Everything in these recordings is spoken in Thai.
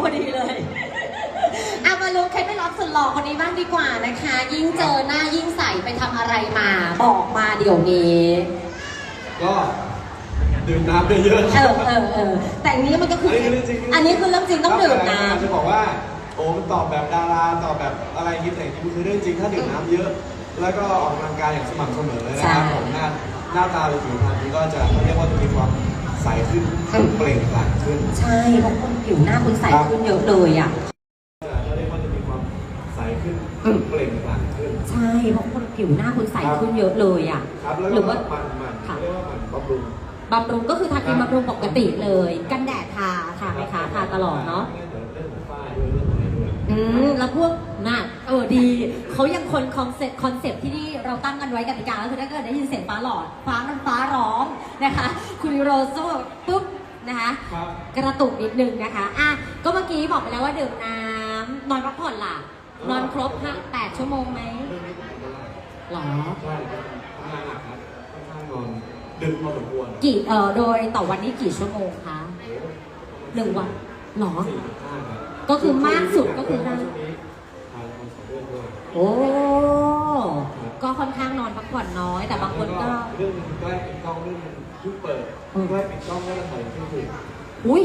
พอดีเลยเอามารู้เคล็ดไม่ลับสุดหล่อคนนี้บ้างดีกว่านะคะ ยิ่งเจอหน้ายิ่งใสไปทำอะไรมา บอกมาเดี๋ยวนี้ก็ดื่มน้ำเยอะๆเออเออเออแต่อันนี้มันก็คืออันนี้คือเรื่องจริงอันนี้คือเรื่องจริงต้องดื่มน้จะบอกว่าโอ้มันตอบแบบดาราตอบแบบอะไรคิดแต่จริงๆมันคือเรื่องจริงถ้าดื่มน้ำเยอะ แล้วก็ออกกำลังกายอย่างสม่ำเสมอนะครับผมหน้าหน้าตาหรือผิวพรรณนี้ก็จะเขาเรียกว่าจะมีความ ใสขึ้นเปล่งปลั่งขึ้นำใช่เพราะคนผิวหน้าคุณใสขึ้นเยอะเลยอะเขาเรียกว่าจะมีความใสขึ้นเปล่งปลั่งขึ้น ใช่เพราะคนผิวหน้าคุณใสขึ้นเยอะเลยอะครับแล้วหก็รือว่ามันมันค่ะเขาเรียกว่ามันบำรุงบำรุงก็คือทาครีมบำรุงปกติเลย กันแดดทาทาไหมคะทาตลอดเนาะ อะไรด้วยอืมแล้วพวกน่ะเออดีเขายังคนคอนเซ็ปต์คอนเซ็ปต์ที่นี่เราตั้งกันไว้กติกาก็คือถ้าเกิดได้ยินเสียงฟ้าหลอดฟ้ามันฟ้าร้องนะคะ คุณโรโซปุ๊บนะคะครับ กระตุกนิดนึงนะคะอะก็เมื่อกี้บอกไปแล้วว่าดื่มน้ำนอนพักผ่อนล่ะ นอนครบห้าแปดชั่วโมงไหมเรื่องนี้ผมก็ได้หรอ ใช่ครับทำงานหนักครับค่อนข้างนอนดึกพอสมควรกี่เอ่อโดยต่อวันนี้กี่ชั่วโมงคะหนึ่งวันหรอ สี่สิบห้าครับ ก็คือมากสุดก็คือช่ห้าวงนี้ทานคอนเสิร์ตด้วยด้วยโอ้ ก็ค่อนข้างนอนพักผ่อนน้อย แต่บางคนก็เรื่องใกล้ปิดกล้องเรื่องเพิ่งเปิดอืม ใกล้ปิดกล้องก็จะถ่ายเที่ยงคืนอุ้ย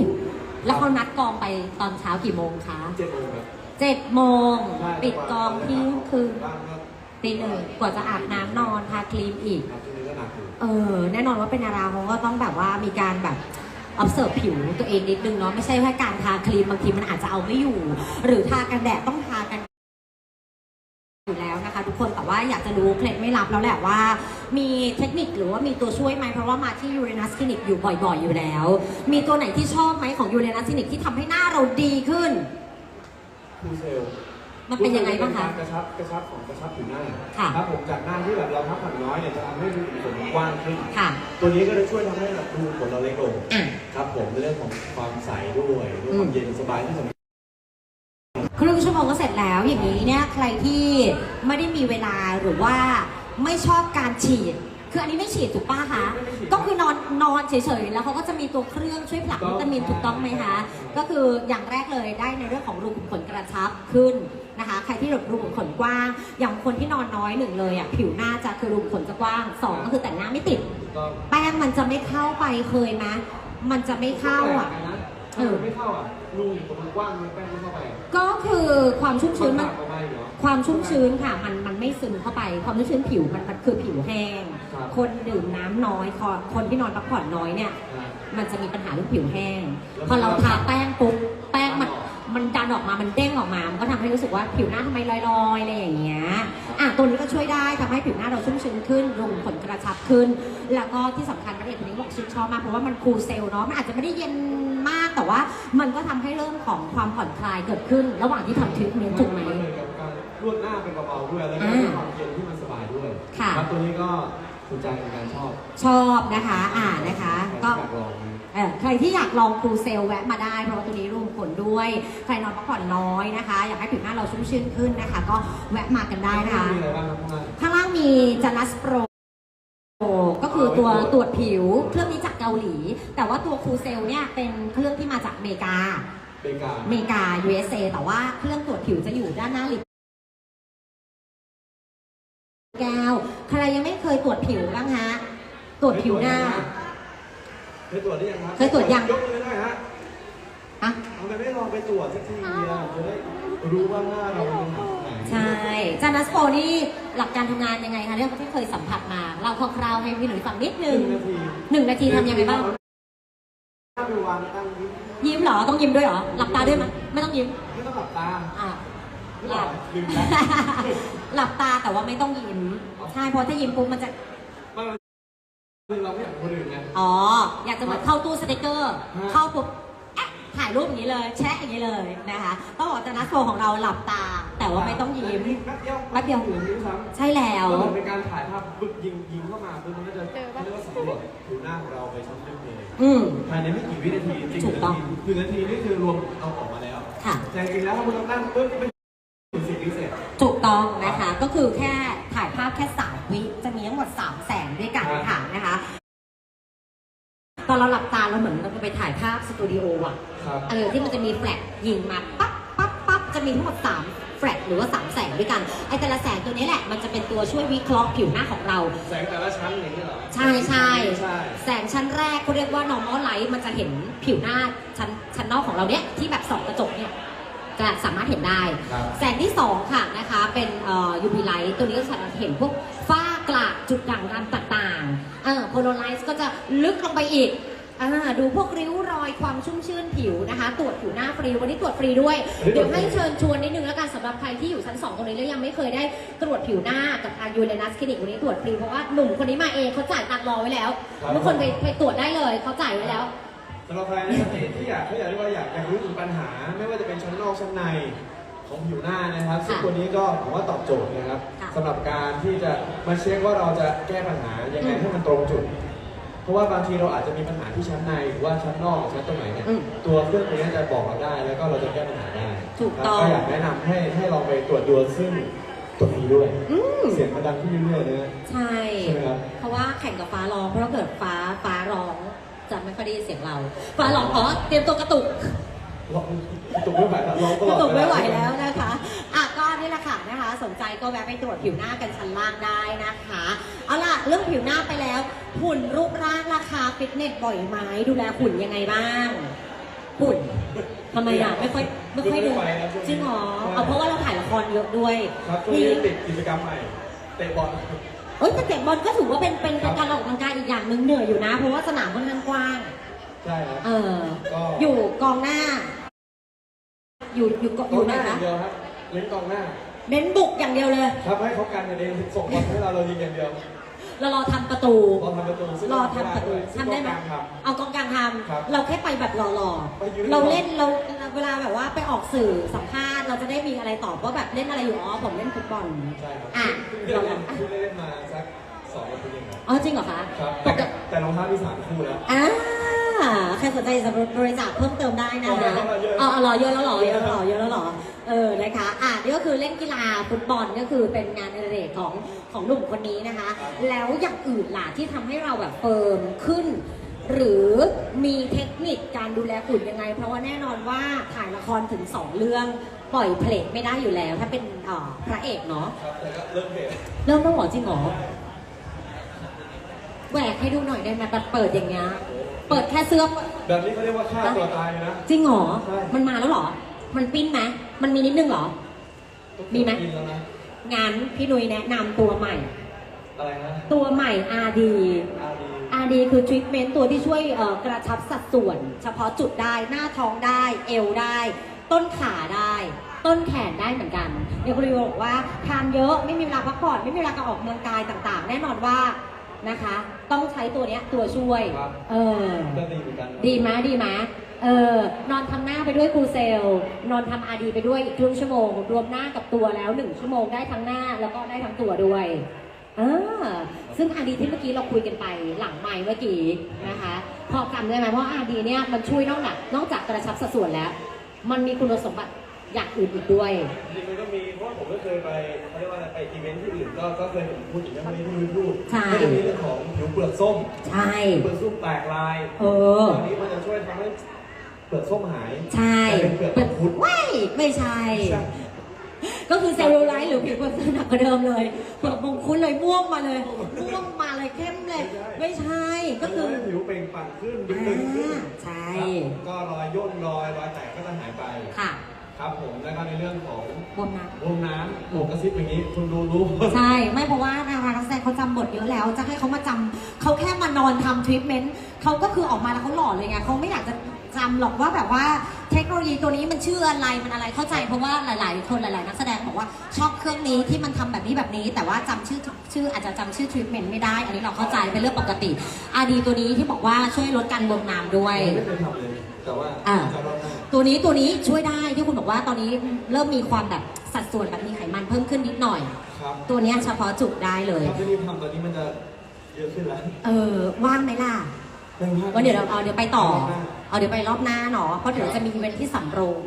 แล้วเขานัดกองไปตอนเช้ากี่โมงคะเจ็ดโมงครับเจ็ดโมง ใช่ปิดกองเที่ยงคืนบ้านก็ตีหนึ่งกว่าจะอาบน้ำนอนทาครีมอีก ครับช่วงนี้ก็หนักอยู่ เออ แน่นอนว่าเป็นดาราเขาก็ต้องแบบว่ามีการแบบ observe ผิวตัวเองนิดนึงเนาะไม่ใช่ว่การทาครีมบางทีมันอาจจะเอาไม่อยู่ หรือทากันแดดต้องทากันอยู่แล้วนะคะ ทุกคนแต่ว่าอยากจะรู้เคล็ดไม่ลับแล้วแหละว่า มีเทคนิคหรือว่ามีตัวช่วยไหมเพราะว่ามาที่ยูเรนัสคลินิกอยู่บ่อยๆ อยู่แล้ว มีตัวไหนที่ชอบไหมของยูเรนัสคลินิกที่ทำให้หน้าเราดีขึ้น คูเซล มันเป็นยังไงบ้างคะกระชับกระชับของกระชับผิวหน้าค่ะครับผมจากหน้าที่แบบเราพักผ่อนน้อยเนี่ยจะทำให้รูขุมขนกว้างขึ้นค่ะตัวนี้ก็จะช่วยทำให้แบบรูขุมขนเราเล็กลงอะครับผมในเรื่องของความใสด้วยเรื่องความเย็นสบายที่สำคัญครึ่งชั่วโมงก็เสร็จแล้วอย่างนี้เนี่ยใครที่ไม่ได้มีเวลาหรือว่าไม่ชอบการฉีด คืออันนี้ไม่ฉีดถูกป้าคะก็คือนอนนอนเฉยๆแล้วเขาก็จะมีตัวเครื่องช่วยผลักวิตามินถูกต้องไหมคะ ก็คืออย่างแรกเลยได้ในเรื่องของรูขุมขนกระชับขึ้น นะคะ ใครที่รูขุมขนกว้าง อย่างคนที่นอนน้อยหนึ่งเลยอะผิวหน้าจะคือรูขุมขนจะกว้างสองก็คือแต่งหน้าไม่ติด ก็แป้งมันจะไม่เข้าไปเคยไหมมันจะไม่เข้าอะ เออไม่เข้าอะรูขุมขนมันกว้างมันแป้งไม่เข้าไปก็คือความชุ่มชื้นมัน เข้าไปเหรอ ความชุ่มชื้นค่ะ มันมันไม่ซึมเข้าไป ความชุ่มชื้นผิวมันมันคือผิวแห้ง ครับ คนดื่มน้ำน้อยคนคนที่นอนพักผ่อนน้อยเนี่ย อ่ามันจะมีปัญหาเรื่องผิวแห้งแล้วพอเรามันทาแป้งปุ๊บแป้งมันออก มันดันออกมามันเด้งออกมา มันก็ทำให้รู้สึกว่าผิวหน้าทำไมลอยๆอะไรอย่างเงี้ยอะตัวนี้ก็ช่วยได้ทำให้ผิวหน้าเราชุ่มชื้นขึ้นรูขุมขนกระชับขึ้น แล้วก็ที่สำคัญประเด็นตัวนี้บอกชื่นชอบมากเพราะว่ามันคูลเซลล์เนาะมันอาจจะไม่ได้เย็นมากแต่ว่า มันก็ทำให้เรื่องของความผ่อนคลายเกิดขึ้น ระหว่างที่ทำทรีทเมนต์ถูกไหมนเหมือนกับการนวดหน้าเป็นเบาๆด้วยแล้วก็อ่ามีความเย็นที่มันสบายด้วยค่ะรับตัวนี้ก็สนใจในการชอบชอบนะคะ อ่านะคะใครก็ ที่อยากลองนะเอ่อใครที่อยากลองคูลเซลแวะมาได้ เพราะว่าตัวนี้รูมขนด้วย ใครนอนพักผ่อนน้อยนะคะ อยากให้ผิวหน้าเราชุ่มชื่นขึ้นนะคะ ก็แวะมากันได้นะคะ มีอะไรบ้างครับข้างล่างข้างล่างมีจานัสโปร ก็คือตัวตรวจผิวเครื่องนี้จากเกาหลี แต่ว่าตัวคูลเซลเนี่ยเป็นเครื่องที่มาจากอเมริกา เบกาอเมริกา USA แต่ว่าเครื่องตรวจผิวจะอยู่ด้านหน้าลิฟต์แก้ว ใครยังไม่เคยตรวจผิวบ้างฮะ ตรวจผิวหน้า เคยตรวจได้ยังครับเคยตรวจยัง ยกมือหน่อยฮะอะทำไมไม่ลองไปตรวจสักทีอะจะได้รู้ว่าหน้าเราเป็นไหนใช่จานัสโปนี่หลักการทำงานยังไงคะเรื่องที่เคยสัมผัสมา เราคร่าวๆให้พี่หนุ่ยฟังนิดหนึนึ่งงนาทีหนึ่งนาทีทำยังไงบ้าง ถ้าไปวางตั้งยิ้มยิ้มเหรอ ต้องยิ้มด้วยเหรอ หลับตาด้วยไหมไม่ต้องยิ้ม ไม่ต้องหลับตา อะไม่หหลัลับบลืมแล้ว หลับตาแต่ว่าไม่ต้องยิ้ม ใช่ เพราะถ้ายิ้มปุ๊บมันจะไม่ คือเราไม่อยากคนอื่นไง อ๋อ อยากจะเหมือนเข้าตู้สติกเกอร์ ฮะ เข้าปุ๊บแอะถ่ายรูปอย่างนี้เลย แชะอย่างนี้เลยนะคะ ต้องบอกว่าจานัสโปของเราหลับตา แต่ว่าไม่ต้องยิ้ม แป๊บเดียวแป๊บเดียวยิ้มยิ้มซ้ำใช่แล้วก็เหมือนเป็นการถ่ายภาพบึกยิงยิงเข้ามาคือมันก็จะเรียกว่าสำรวจผิวหน้าของเราไปชั้นลึกเลยอืม ภายในไม่กี่วินาทีจริงถูกต้องหนึ่งนาทีนี่คือรวมเอาออกมาแล้วค่ะ แต่จริงๆแล้วถ้าคุณนั่งปุ๊บไม่ถึงสิบวิเสร็จ ถูกต้องนะคะ ก็คือแค่ถ่ายภาพแค่3วิจะมีทั้งหมด3แสงด้วยกันค่ะนะคะ ตอนเราหลับตาเราเหมือนเราไปถ่ายภาพสตูดิโออะครับ เออที่มันจะมีแฟลชยิงมาปั๊บปั๊บปั๊บจะมีทั้งหมด3แฟลชหรือว่า3แสงด้วยกันไอ้แต่ละแสงตัวนี้แหละมันจะเป็นตัวช่วยวิเคราะห์ผิวหน้าของเรา แสงแต่ละชั้นอย่างนี้เหรอใช่ใช่ใช่ แสงชั้นแรกเขาเรียกว่า normal light มันจะเห็นผิวหน้าชั้นชั้นนอกของเราเนี้ยที่แบบส่องกระจกเนี่ย จะสามารถเห็นได้ ครับแสงที่ 2 ค่ะนะคะ เป็นเอ่อ UV light ตัวนี้ก็จะเห็นพวกฝ้ากระจุดด่างดำต่างๆเออ polarize ก็จะลึกลงไปอีกอ่าดูพวกริ้วรอยความชุ่มชื่นผิวนะคะ ตรวจผิวหน้าฟรี วันนี้ตรวจฟรีด้วยเดี๋ยวให้เชิญชวนนิดนึงแล้วกันสำหรับใครที่อยู่ชั้น 2 ตรงนี้แล้วยังไม่เคยได้ตรวจผิวหน้ากับทางยูเรนัสคลินิกวันนี้ตรวจฟรีเพราะว่าหนุ่มคนนี้มาเองเขาจ่ายตังค์รอไว้แล้วครับทุกคนไปไปตรวจได้เลยเขาจ่ายไว้แล้ว สำหรับใครนะครับที่ที่อยากที่อยากเรียกว่าอยากอยากรู้ถึงปัญหา ไม่ว่าจะเป็นชั้นนอกชั้นในของผิวหน้านะครับ ซึ่งค่ะตัวนี้ก็ผมว่าตอบโจทย์นะครับค่ะสำหรับการที่จะมาเช็คว่าเราจะแก้ปัญหายังไงอืมให้มันตรงจุด เพราะว่าบางทีเราอาจจะมีปัญหาที่ชั้นในหรือว่าชั้นนอกหรือชั้นตรงไหนเนี่ยอืมตัวเครื่องตัวนี้จะบอกเราได้ แล้วก็เราจะแก้ปัญหาได้ถูกต้อง ก็อยากแนะนำให้ให้ลองไปตรวจดูซึ่งตัวนี้ด้วย อืมเสียงมันดังขึ้นเรื่อยๆนะ ใช่ ใช่ไหมครับ เพราะว่าแข่งกับฟ้าร้อง เพราะถ้าเกิดฟ้าฟ้าร้อง จะไม่ค่อยได้ยินเสียงเราฟ้าร้องอ๋อเตรียมตัวกระตุกร้องตุกไม่ไหวแล้วร้องตกลอระดตุกไม่ไหวเาแล้วนะคะ อะก็นี่แหละค่ะนะคะ สนใจก็แวะไปตรวจผิวหน้ากันชั้นล่างได้นะคะ เอาล่ะ เรื่องผิวหน้าไปแล้ว หุ่นรูปร่างราคาฟิตเนสบ่อยไหมดูแลหุ่นยังไงบ้าง หุ่นทำไมอะไม่ค่อยไม่ค่อยดูไม่ไหวแล้วช่วงนี้จริงเหรอใช่เอาเพราะว่าเราถ่ายละครเยอะด้วย ครับช่วงนี้ติดกิจกรรมใหม่ เตะบอล เอ้ยแต่เตะบอลก็ถือว่าเป็นเป็นครับการออกกำลังกายอีกอย่างหนึ่งเหนื่อยอยู่นะ เพราะว่าสนามค่อนข้างกว้าง ใช่ครับ เออ ก็ อยู่กองหน้า อยู่อยู่กองกอองยู่หไหนน้าอย่าคะงเดียวครับเล่นกองหน้าเน้นบุกอย่างเดียวเลย ครับให้เขากันกันเองส่งบอลให้เราเรายิงอย่างเดียว เรารอทำประตู รอทำประตูซึ่งรอทำประตูซึ่งทำได้ไหมกองกลางครับเอากองกลางทครับำเราแค่ไปแบบหล่อไปยืน ๆเราเล่นเราเวลาแบบว่าไปออกสื่อสัมภาษณ์เราจะได้มีอะไรตอบว่าแบบเล่นอะไรอยู่อ๋อผมเล่นฟุตบอลใช่ครับอะเพิ่งเล่นเล่นเพิ่งเล่นมาสักสองนาทีเองครับอ๋อจริงเหรอคะครับปแต่กติแต่รองเท้าที่สามคู่แล้ว อ่าใครสนใจจะบริจาคเพิ่มเติมได้นะคะเอาเอาเอาเยอะอ๋อเหรอเยอะแล้วเหรอเยอะแล้วเหรอเยอะแล้วเหรอเออนะคะอะนี่ก็คือเล่นกีฬาฟุตบอลก็คือเป็นงานอดิเรกของของหนุ่มคนนี้นะคะ แล้วอย่างอื่นล่ะที่ทำให้เราแบบเฟิร์มขึ้น หรือมีเทคนิคการดูแลหุ่นยังไง เพราะว่าแน่นอนว่าถ่ายละครถึงสองเรื่องปล่อยเพลงไม่ได้อยู่แล้ว ถ้าเป็นเอ่อพระเอกเนาะครับแต่ก็เริ่มเห็นเริ่มต้องหรอจริงเหรอแหวกให้ดูหน่อยได้ไหมแบบเปิดอย่างเงี้ย เปิดแค่เสื้อ แบบนี้เขาเรียกว่าฆ่าตัวตายเลยนะ จริงเหรอ ใช่ มันมาแล้วเหรอ มันปิ้นไหมมันมีนิดนึงเหรอ มีไหม กินแล้วนะ งั้นพี่นุ้ยแนะนำตัวใหม่ อะไรนะตัวใหม่ RD อาดี RD คือทรีทเมนต์ตัวที่ช่วยเอ่อกระชับสัดส่วน เฉพาะจุดได้หน้าท้องได้ เอวได้ ต้นขาได้ ต้นแขนได้เหมือนกัน เดี๋ยวคุณริวบอกว่าทานเยอะไม่มีเวลาพักผ่อนไม่มีเวลาการออกกำลังกายต่างๆ แน่นอนว่า นะคะ ต้องใช้ตัวเนี้ยตัวช่วย ครับ เออ ก็ดีเหมือนกันนะดีไหมดีไหมเออนอนทำหน้าไปด้วยครูเซล นอนทำอาดีไปด้วยอีกครึ่งชั่วโมง รวมหน้ากับตัวแล้วหนึ่งชั่วโมงได้ทั้งหน้าแล้วก็ได้ทั้งตัวด้วยเออซึ่งอาดีที่เมื่อกี้เราคุยกันไปหลังไมค์เมื่อกี้นะคะ พอจำได้ไหมเพราะอาดีเนี่ยมันช่วยนอกจากนอกจากกระชับสัดส่วนแล้ว มันมีคุณสมบัติ อย่างอื่นอีกด้วย จริงๆมันก็มีเพราะว่าผมก็เคยไปเขาเรียกว่าอะไรไปอีเวนท์ที่อื่นก็ก็เคยเห็นพูดถึงเรื่องนี้ที่มีพูดใช่ ก็จะมีเรื่องของผิวเปลือกส้มใช่เปลือกส้มแตกลายเออตอนนี้มันจะช่วยทำให้เปลือกส้มหายใช่กลายเป็นเปลือกมังคุดว้ายไม่ใช่ใช่ ก็คือเซลลูไลท์หรือผิวมันหนักกว่าเดิมเลยเปลือกมงคุดเลยม่วงมาเลยม่วงมาเลยเข้มเลย ไม่ใช่ก็คือมันทำให้ผิวเปล่งปลั่งขึ้นดึงดึงขึ้นอ่าใช่ ครับก็รอยย่นรอยรอยแตกก็จะหายไปค่ะ ครับผมแล้วก็ในเรื่องของบวมนะวงน้ำโบกกระซิบอย่างนี้คุณดูรู้ใช่ไม่เพราะว่าดารานักแสดงเขาจำบทเยอะแล้ว จะให้เขามาจำเขาแค่มานอนทำทรีทเมนต์ เขาก็คือออกมาแล้วเขาหล่อเลยไงเขาไม่อยากจะจำหรอกว่าแบบว่าเทคโนโลยีตัวนี้มันชื่ออะไรมันอะไรเข้าใจเพราะว่าหลาย ๆ คนหลาย ๆ นักแสดงบอกว่าชอบเครื่องนี้ที่มันทำแบบนี้แบบนี้ แต่ว่าจำชื่อชื่ออาจจะจำชื่อทรีทเมนต์ไม่ได้ อันนี้เราเข้าใจเป็นเรื่องปกติอาดีตัวนี้ที่บอกว่าช่วยลดการบวมน้ำด้วย ไม่เคยทำเลย แต่ว่าอ่า จะรอบหน้า ตัวนี้ตัวนี้ช่วยได้ที่คุณบอกว่าตอนนี้เริ่มมีความแบบสัดส่วนแบบมีไขมันเพิ่มขึ้นนิดหน่อย ครับ ตัวเนี้ยเฉพาะจุดได้เลย ถ้าจะรีบทำตอนนี้มันจะเยอะขึ้นแล้ว เออว่างไหมล่ะไม่ ว่าวันเดี๋ยวเราเอาเดี๋ยวไปต่อรบหน้าเอาเดี๋ยวไปรอบหน้าเนาะเพราะเดี๋ยวจะมีอีเวนท์ที่สำโรง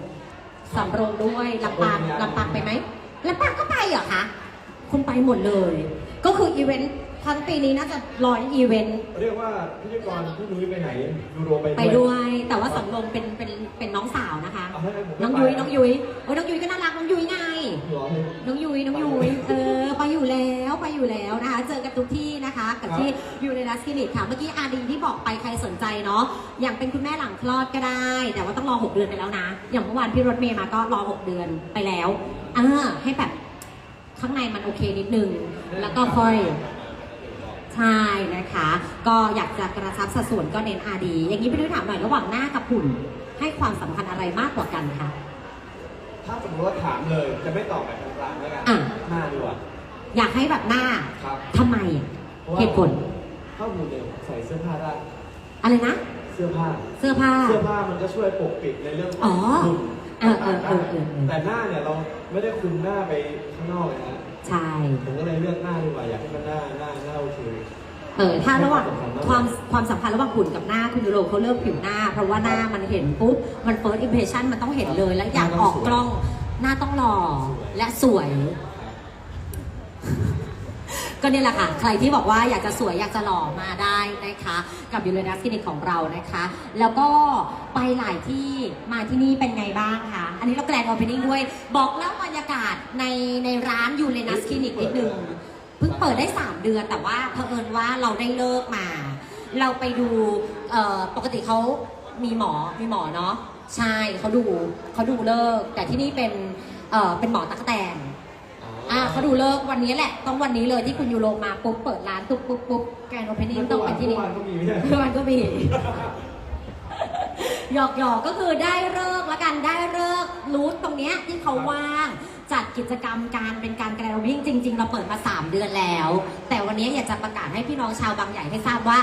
สำโรงด้วยลำปางสำโรงมีอะไรลำปางไปไหมลำปางก็ไปเหรอคะคุณไปหมดเลย ก็คืออีเวนท์ทั้งปีนี้น่าจะร้อยอีเวนต์เรียกว่าพิธีกรพี่นุ้ยไปไหนยูโรไปไปด้วย แต่ว่าสังลมเป็นเป็นเป็นน้องสาวนะคะเอาให้ผมน้องยุ้ยน้องยุ้ยโอ้ยน้องยุ้ยก็น่ารักน้องยุ้ยไงห รอน้องยุ้ยน้องยุ้ยเออไปอยู่แล้วไปอยู่แล้วนะคะเจอกันทุกที่นะคะ กับที่ยูเรนัสคลินิกค่ะ เมื่อกี้อาดีที่บอกไปใครสนใจเนาะอย่างเป็นคุณแม่หลังคลอดก็ได้ แต่ว่าต้องรอ 6 เดือนไปแล้วนะ อย่างเมื่อวานพี่รถเมย์มาก็รอ 6 เดือนไปแล้วอ่าให้แบบข้างในมันโอเคนิดนึง แล้วก็ค่อยใช่นะคะ ก็อยากจะกระชับสัดส่วนก็เน้นอาดี อย่างนี้พี่นุ้ยถามหน่อยระหว่างหน้ากับหุ่นให้ความสำคัญอะไรมากกว่ากันคะ ถ้าสมมติว่าถามเลย จะไม่ตอบแบบกลางๆแล้วกันอะ หน้าดีกว่าอยากให้แบบหน้าครับทำไมอะเพราะว่าเหตุผลถ้าหุ่นเนี่ยใส่เสื้อผ้าได้ อะไรนะ เสื้อผ้า เสื้อผ้า เสื้อผ้ามันก็ช่วยปกปิดในเรื่องขอ๋อองหุ่นเออเออเออเออเออ แต่หน้าเนี่ยเราไม่ได้คุมหน้าไปข้างนอกเลยนะใช่ ผมก็เลยเลือกหน้าดีกว่าอยากให้มันหน้าหน้าหน้าโอเค เออถ้าระหว่างความความสำคัญระหว่างหุ่นกับหน้าคุณยูโรเขาเลือกผิวหน้า เพราะว่าหน้ามันเห็นปุ๊บมัน first impression มันต้องเห็นเลยแล้วอยากออกกล้องหน้าต้องหล่อและสวย ก็เนี่ยแหละค่ะ ใครที่บอกว่าอยากจะสวยอยากจะหล่อมาได้นะคะ กับยูเรนัสคลินิกของเรานะคะ แล้วก็ไปหลายที่มาที่นี่เป็นไงบ้างคะอันนี้เราแกลนโอเพนนิ่งด้วย บอกเล่าบรรยากาศในในร้านยูเรนัสคลินิกนิดนึง เพิ่งเปิดได้ 3 เดือน แต่ว่าเผอิญว่าเราได้เลิกมา เราไปดูเอ่อปกติเขามีหมอมีหมอเนาะใช่เขาดูเขาดูเลิก แต่ที่นี่เป็นเอ่อเป็นหมอตะกแตนอ่าเขาดูเลิกวันนี้แหละ ต้องวันนี้เลยที่คุณยูโรมาปุ๊บเปิดร้านปุ๊บปุ๊บปุ๊บแกรนโอเพนนิ่งต้องเป็นที่นี่เมื่อวานก็มี หยอกหยอกก็คือได้เลิกแล้วกันได้เลิกรู้ตรงเนี้ยที่เขาว่างจัดกิจกรรมการเป็นการแกรนโอเพนนิ่งจริง ๆ เราเปิดมา 3 เดือนแล้ว แต่วันนี้อยากจะประกาศให้พี่น้องชาวบางใหญ่ให้ทราบว่า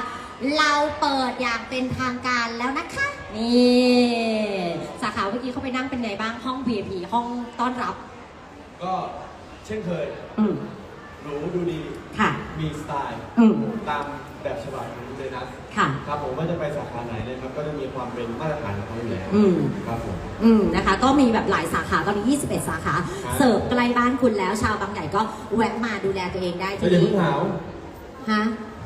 เราเปิดอย่างเป็นทางการแล้วนะคะ นี่สาขาเมื่อกี้เขาไปนั่งเป็นไงบ้างห้อง VIP ห้องต้อนรับ ก็เช่นเคยอืมหรูดูดี ค่ะ มีสไตล์ อืมตาม แบบฉบับของเลยนะค่ะ ครับผมว่าจะไปสาขาไหนเนี่ยครับก็จะมีความเป็นมาตรฐานของเขาอยู่แล้วอืม ครับผม อืมนะคะ ก็มีแบบหลายสาขาตอนนี้ 21 สาขา ครับ เสิร์ฟใกล้บ้านคุณแล้ว ชาวบางใหญ่ก็แวะมาดูแลตัวเองได้แต่ที่อย่านี่เพิ่งหาวฮะ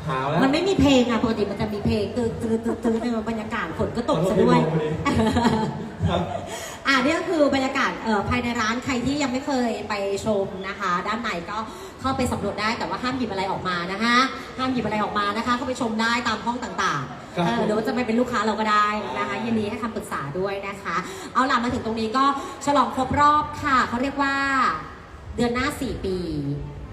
หาวแล้ว มันไม่มีเพลงอะปกติมันจะมีเพลงตืดตืดตืดตืดในบรรยากาศฝนก็ตกซะด้วยขอโทษที่มองพอดีครับ อ่านี่ก็คือบรรยากาศเอ่อภายในร้านใครที่ยังไม่เคยไปชมนะคะ ด้านในก็ เข้าไปสำรวจได้แต่ว่าห้ามหยิบอะไรออกมานะคะห้ามหยิบอะไรออกมานะคะ เข้าไปชมได้ตามห้องต่างครับๆเออหรือว่าจะไม่เป็นลูกค้าเราก็ได้นะคะยินดีให้คำปรึกษาด้วยนะคะ เอาล่ะมาถึงตรงนี้ก็ฉลองครบรอบค่ะเขาเรียกว่า เดือนหน้า 4 ปี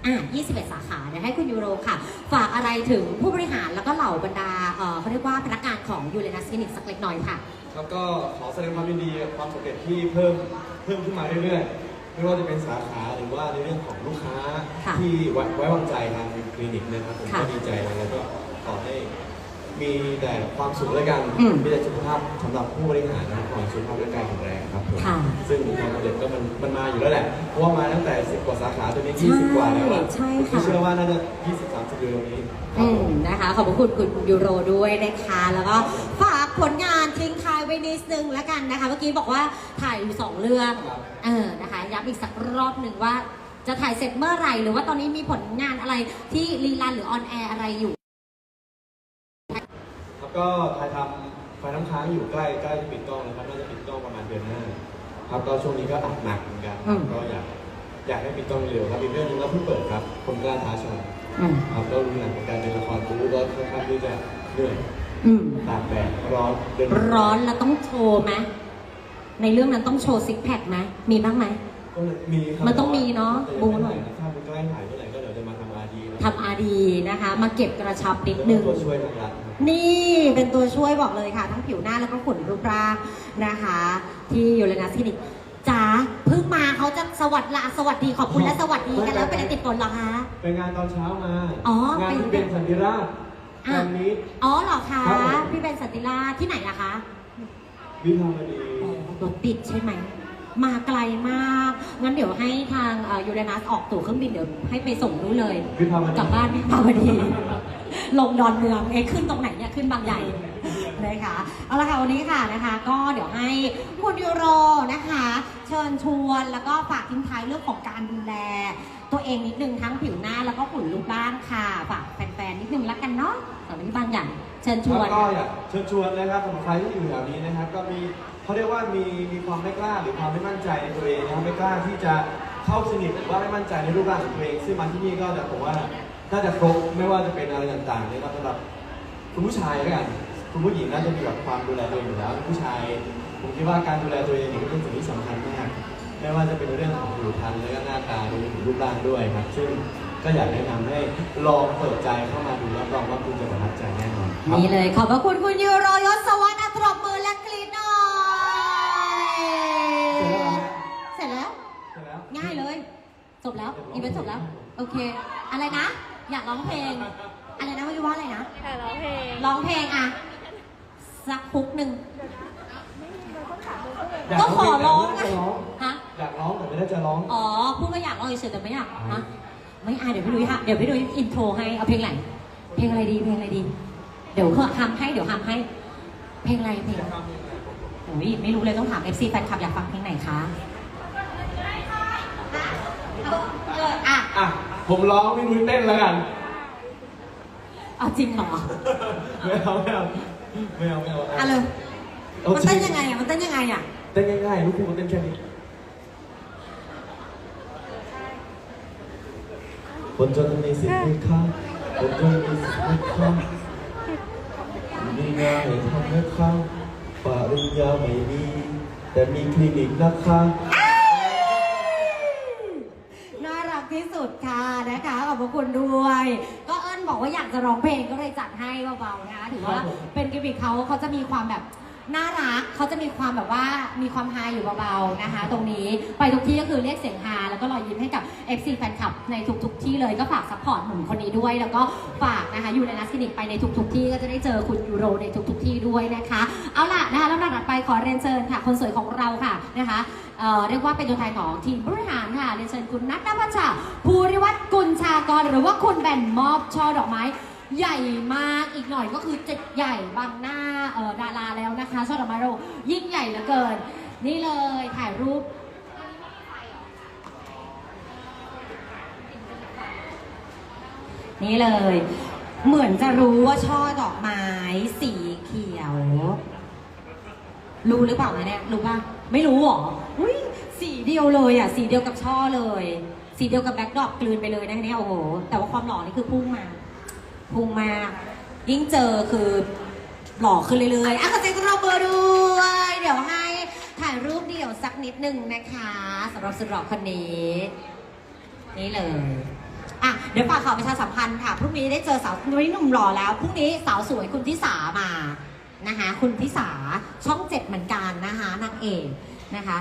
อะ21 สาขาเดี๋ยวให้คุณยูโรค่ะ ฝากอะไรถึงผู้บริหารแล้วก็เหล่าบรรดาเอ่อเขาเรียกว่าพนักงานของยูเรนัสคลินิกสักเล็กน้อยค่ะ แล้วก็ขอแสดงความยินดีกับความสำเร็จที่เพิ่มเพิ่มขึ้นมาเรื่อยๆ ไม่ว่าจะเป็นสาขาหรือว่าในเรื่องของลูกค้าค่ะที่ไว้ไว้วางใจทางคลินิกนะครับผมค่ะก็ดีใจแล้วก็ขอให้มีแต่ความสุขแล้วกันอืมมีแต่สุขภาพสำหรับผู้บริหารนะครับขอให้สุขภาพร่างกายแข็งแรงครับผมค่ะ ซึ่งความสำเร็จก็มันมันมาอยู่แล้วแหละเพราะว่ามาตั้งแต่10กว่าสาขาตัวนี้20กว่าแล้วอะใช่ค่ะผมเชื่อว่าน่าจะ20-30เดือนนี้ครัอืบผมม นะคะ ขอบพระคุณคุณยูโรด้วยนะคะ แล้วก็ฝากผลงาน ทิ้งท้ายไว้นิดนึงแล้วกันนะคะ เมื่อกี้บอกว่าถ่ายอยู่สองเรื่องครับเออนะคะย้ำอีกสักรอบหนึ่งว่า จะถ่ายเสร็จเมื่อไหร่ หรือว่าตอนนี้มีผลงานอะไรที่รีลันหรือออนแอร์อะไรอยู่ แล้วก็ถ่ายทำไฟน้ำค้างอยู่ใกล้ใกล้จะปิดกล้องนะครับน่าจะปิดกล้องประมาณเดือนหน้าครับก็ช่วงนี้ก็อัดหนักเหมือนกันอืมก็อยากอยากให้ปิดกล้องเร็วครับอีกเรื่องหนึงก็เพิ่งเปิดครับ คนกล้าท้าชนอืมครับก็รู้หนังเหมือนกันเป็นละครบู๊ก็ค่อนข้างที่จะเหนื่อย อืม ตากแดดร้อนเดินร้อนแล้วต้องโชว์ไหมในเรื่องนั้นต้องโชว์ซิกแพคไหมมีบ้างไหม ก็มีครับมันต้องมีเนอะแต่บู๊หน่อย ถ้ามันใกล้ถ่ายเมื่อไหร่ก็เดี๋ยวจะมาทำอาดีนะทำอาดีนะคะ มาเก็บกระชับนิดแล้วนึก็งตัวช่วยทางรัฐครับ นี่เป็นตัวช่วยบอกเลยค่ะ ทั้งผิวหน้าแล้วก็ขุนรูปร่างนะคะ ที่ยูเรนัสคลินิกจ๋าเพิ่งมาเขาจะสวัสดีละสวัสดีขอบคุณและสวัสดีกันแล้วเป็นอะไรติดฝนเหรอคะ ไปงานตอนเช้ามา อ๋อ งานที่ไปเป็นสันติราช อะงานนี้ อ๋อเหรอคะครับผม พี่เป็นสันติราชที่ไหนอะคะวิภาวดีอ๋อรถติดใช่ไหม มาไกลมากงั้นเดี๋ยวให้ทางยูเรนัสออกตั๋วเครื่องบินเดี๋ยวให้ไปส่งนู้นเลย วิภาวดีกลับบ้านวิภาวดี ลงดอนเมืองเอ๊ะขึ้นตรงไหนเนี่ยขึ้นบางใหญ่นะคะเอาละค่ะวันนี้ค่ะนะคะ ก็เดี๋ยวให้คุณยูโรนะคะ เชิญชวนแล้วก็ฝากทิ้งท้ายเรื่องของการดูแล ตัวเองนิดนึงทั้งผิวหน้าแล้วก็หุ่นรูปร่างค่ะฝากแฟ นิดนึงล้วกันเนาะสำหรับพี่บางอย่างเชิญชวน แล้วก็อยากเชิญชวนนะครับสำหรับใครที่อยู่แถวนี้นะครับ ก็มีเขาเรียกว่ามีมีความไม่กล้าหรือความไม่มั่นใจในตัวเองนะครับไม่กล้าที่จะเข้าสนิทหรือว่าไม่มั่นใจในรูปร่างของตัวเองซึ่งมาที่นี่ก็จะผมว่าน่าจะครบไม่ว่าจะเป็นอะไรต่างๆเนี่ยครับสำหรับคุณผู้ชายแล้วกันคุณผู้หญิงน่าจะมีแบบความดูแลตัวเองอยู่แล้วผู้ชาย ผมคิดว่าการดูแลตัวเองเนี่เป็นสิ่งที่สำคัญมากไม่ว่าจะเป็นเรื่องของผิวพรรณและก็หน้าตารวมถึงรูปร่างด้วยครับซึ่ง ก็อยากแนะนำให้ลองเปิดใจเข้ามาดูรับรองว่าคุณจะประทับใจแน่นอนครับ นี่เลยขอบพระคุณคุณยูโรยศวรรณอัตรบมือและกรีดหน่อยเสร็จแล้วเสร็จแล้วเสร็จแล้ว ง่ายเลย จบแล้วอีเวนต์จบแล้ว โอเค อะไรนะ อยากร้องเพลง อะไรนะไม่รู้ว่าอะไรนะแต่ร้องเพลงร้องเพลงอะสักคุกหนึ่งอยากก็ขอร้องแต่นะไม่ได้จะร้องฮะ อยากร้องแต่ไม่ได้จะร้อง อ๋อพูดก็อยากร้องเฉยๆแต่ไม่อยากฮะ ไม่อายเดี๋ยวพี่ดุ้ยฮะเดี๋ยวพี่ดุ้ยอินโทรให้เอาเพลงไหนเพลงอะไรดีเพลงอะไรดี เดี๋ยวทำให้เดี๋ยวทำให้ เพลงอะไรเพลงโอ้ยไม่รู้เลยต้องถาม FC แฟนคลับอยากฟังเพลงไหนคะเอออะอะ ผมร้องพี่นุ้ยเต้นแล้วกัน เอาจริงเหรอไม่เอาไม่เอาไม่เอาไม่เอาอะเลยอามันจริเต้นยังไงอะมันเต้นยังไงอะ เต้นง่ายๆลูกคู่มันเต้นแค่นี้ คนจนมีสิทธิ์มีค่าคนจนมีสิทธิ์มีค่ามีงานให้ทำนะคะปริญญาไม่มีแต่มีคลินิกนะคะน่ารักที่สุดค่ะนะคะ ขอบพระคุณด้วย ก็เอิญบอกว่าอยากจะร้องเพลงก็เลยจัดให้เบาๆนะคะถือว่าเป็นกิมมิคเขาเขาจะมีความแบบน่ารักเขาจะมีความแบบว่ามีความฮาอยู่เบาๆนะคะ ตรงนี้ไปทุกที่ก็คือเรียกเสียงฮาแล้วก็รอยยิ้มให้กับ FC แฟนคลับในทุกๆ ที่เลยก็ฝากซัพพอร์ตหนุ่มคนนี้ด้วย แล้วก็ฝากนะคะอยู่ในนัสคลินิกไปในทุกๆ ที่ก็จะได้เจอคุณยูโรในทุกๆ ที่ด้วยนะคะ เอาล่ะนะคะแล้วถัดไปขอเรียนเชิญค่ะ คนสวยของเราค่ะนะคะเอ่อเรียกว่าเป็นตัวแทนของทีมบริหารค่ะเรียนเชิญคุณนัทนภัชชาภูริวัฒน์กุลชากร หรือว่าคุณแบนมอบช่อดอกไม้ ใหญ่มากอีกหน่อยก็คือจะใหญ่บังหน้าเอ่อดาราแล้วนะคะช่อดอกไม้เรายิ่งใหญ่เหลือเกิน นี่เลยถ่ายรูป นี่เลย เหมือนจะรู้ว่าช่อดอกไม้สีเขียว รู้หรือเปล่านะเนี่ยรู้ป่ะไม่รู้หรออุ้ยสีเดียวเลยอะ สีเดียวกับช่อเลย สีเดียวกับแบ็คดรอปกลืนไปเลยนะเนี่ยโอ้โหแต่ว่าความหล่อนี่คือพุ่งมาพุ่งมายิ่งเจอคือหล่อขึ้นเรื่อยๆอะขอเสียงต้อนรับเบอร์ด้วยเดี๋ยวให้ถ่ายรูปเดี่ยวสักนิดหนึ่งนะคะสำหรับสุดหล่อคนนี้ นี่เลย อะเดี๋ยวฝากข่าวประชาสัมพันธ์ค่ะพรุ่งนี้ได้เจอสาวนุ้ยหนุ่มหล่อแล้วพรุ่งนี้สาวสวยคุณทิสามานะคะคุณทิสาช่องเจ็ดเหมือนกันนะคะนางเอกนะคะ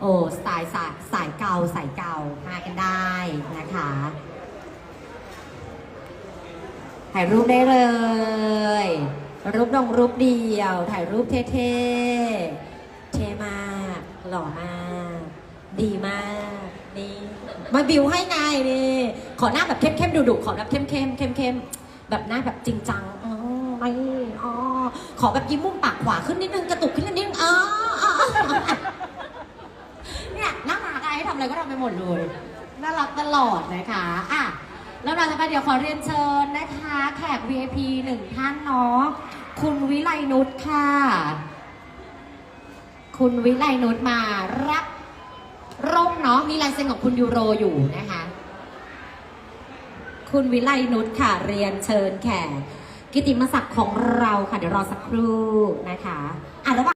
โอ้สไตล์สายสายเก่าสายเก่ามากันได้นะคะถ่ายรูปได้เลย รูปดงรูปเดียว ถ่ายรูปเท่ๆ เท่มาก หล่อมาก ดีมาก นี่ มาบิวให้ไงนี่ขอหน้าแบบเข้มๆดุๆขอแบบเข้มๆเข้มๆแบบหน้าแบบจริงจังอ๋อไม่อ๋อขอแบบยิ้มมุมปากขวาขึ้นนิดนึงกระตุกขึ้นนิดนึงอ๋ออ๋อเนี่ยน่ารักอะให้ทำอะไรก็ทำไปหมดเลยน่ารักตลอดนะคะอะแล้วเราจะไปเดี๋ยวขอเรียนเชิญนะคะ แขก VIP หนึ่งท่านเนาะคุณวิไลนุชค่ะ คุณวิไลนุชมารับ ร่มเนาะมีลายเซ็นของคุณยูโรอยู่นะคะ คุณวิไลนุชค่ะเรียนเชิญแขกกิติมศักดิ์ของเราค่ะ เดี๋ยวรอสักครู่นะคะอะแล้ว